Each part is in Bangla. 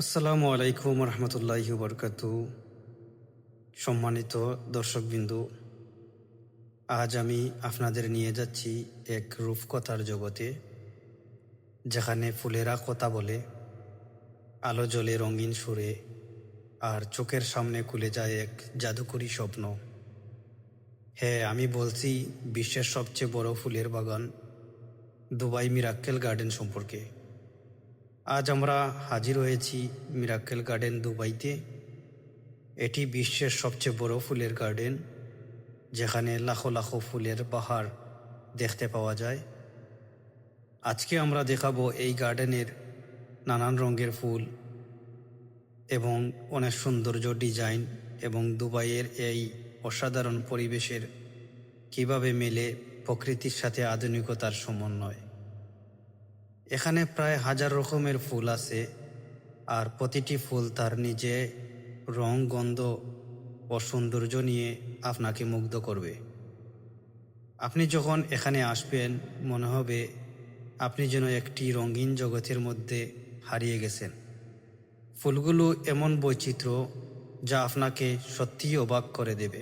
আসসালামু আলাইকুম রহমতুল্লাহ বরকাত সম্মানিত দর্শকবিন্দু, আজ আমি আপনাদের নিয়ে যাচ্ছি এক রূপকথার জগতে, যেখানে ফুলেরা কথা বলে, আলো জলে রঙিন সুরে, আর চোখের সামনে খুলে যায় এক জাদুকরী স্বপ্ন। হ্যাঁ আমি বলছি, বিশ্বের সবচেয়ে বড় ফুলের বাগান দুবাই মিরাক্কেল গার্ডেন সম্পর্কে। আজ আমরা হাজির হয়েছি মিরাক্কেল গার্ডেন দুবাইতে। এটি বিশ্বের সবচেয়ে বড় ফুলের গার্ডেন, যেখানে লাখো লাখো ফুলের বাহার দেখতে পাওয়া যায়। আজকে আমরা দেখাবো এই গার্ডেনের নানান রঙের ফুল এবং অনেক সৌন্দর্য ডিজাইন এবং দুবাইয়ের এই অসাধারণ পরিবেশের কীভাবে মেলে প্রকৃতির সাথে আধুনিকতার সমন্বয়। এখানে প্রায় হাজার রকমের ফুল আছে, আর প্রতিটি ফুল তার নিজে রং, গন্ধ ও সৌন্দর্য নিয়ে আপনাকে মুগ্ধ করবে। আপনি যখন এখানে আসবেন, মনে হবে আপনি যেন একটি রঙিন জগতের মধ্যে হারিয়ে গেছেন। ফুলগুলো এমন বৈচিত্র্য যা আপনাকে সত্যিই অবাক করে দেবে।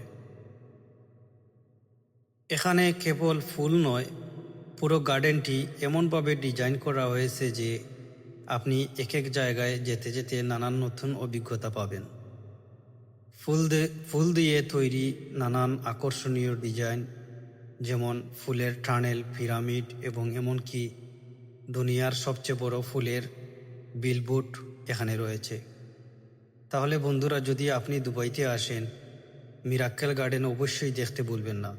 এখানে কেবল ফুল নয় পুরো গার্ডেনটি এমনভাবে ডিজাইন করা হয়েছে যে আপনি এক এক জায়গায় যেতে যেতে নানান নতুন অভিজ্ঞতা পাবেন। ফুল ফুল দিয়ে তৈরি নানান আকর্ষণীয় ডিজাইন, যেমন ফুলের টানেল, পিরামিড এবং এমনকি দুনিয়ার সবচেয়ে বড় ফুলের বিলবুট এখানে রয়েছে। তাহলে বন্ধুরা যদি আপনি দুবাইতে আসেন, মিরাক্কেল গার্ডেন অবশ্যই দেখতে ভুলবেন না।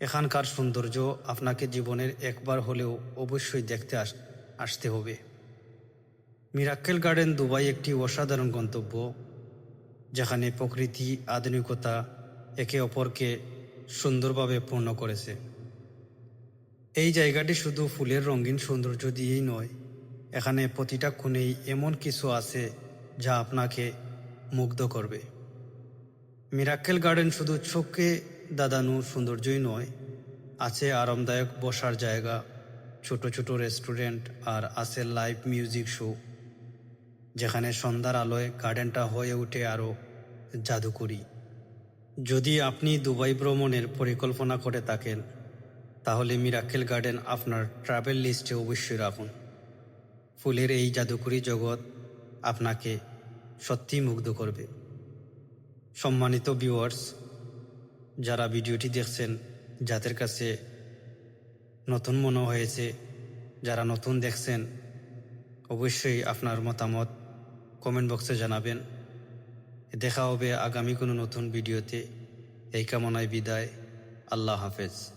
এখানকার সৌন্দর্য আপনাকে জীবনের একবার হলেও অবশ্যই দেখতে আস, আসতে হবে। মিরাক্কেল গার্ডেন দুবাই একটি অসাধারণ গন্তব্য, যেখানে প্রকৃতি, আধুনিকতা একে অপরকে সুন্দরভাবে পূর্ণ করেছে। এই জায়গাটি শুধু ফুলের রঙিন সৌন্দর্য দিয়েই নয়, এখানে প্রতিটা কোণেই এমন কিছু আছে যা আপনাকে মুগ্ধ করবে। মিরাক্কেল গার্ডেন শুধু চোখে দাদানু সৌন্দর্যই নয়, আছে আরামদায়ক বসার জায়গা, ছোট ছোট রেস্টুরেন্ট আর আছে লাইভ মিউজিক শো, যেখানে সন্ধ্যার আলোয় গার্ডেনটা হয়ে ওঠে আরও জাদুকরি। যদি আপনি দুবাই ভ্রমণের পরিকল্পনা করে থাকেন, তাহলে মিরাক্কেল গার্ডেন আপনার ট্রাভেল লিস্টে অবশ্যই রাখুন। ফুলের এই জাদুকরি জগৎ আপনাকে সত্যিই মুগ্ধ করবে। সম্মানিত ভিউয়ার্স যারা ভিডিওটি দেখছেন, যাদের কাছে নতুন মনে হয়েছে, যারা নতুন দেখছেন, অবশ্যই আপনার মতামত কমেন্ট বক্সে জানাবেন। দেখা হবে আগামী কোনো নতুন ভিডিওতে। এই কামনায় বিদায়। আল্লাহ হাফেজ।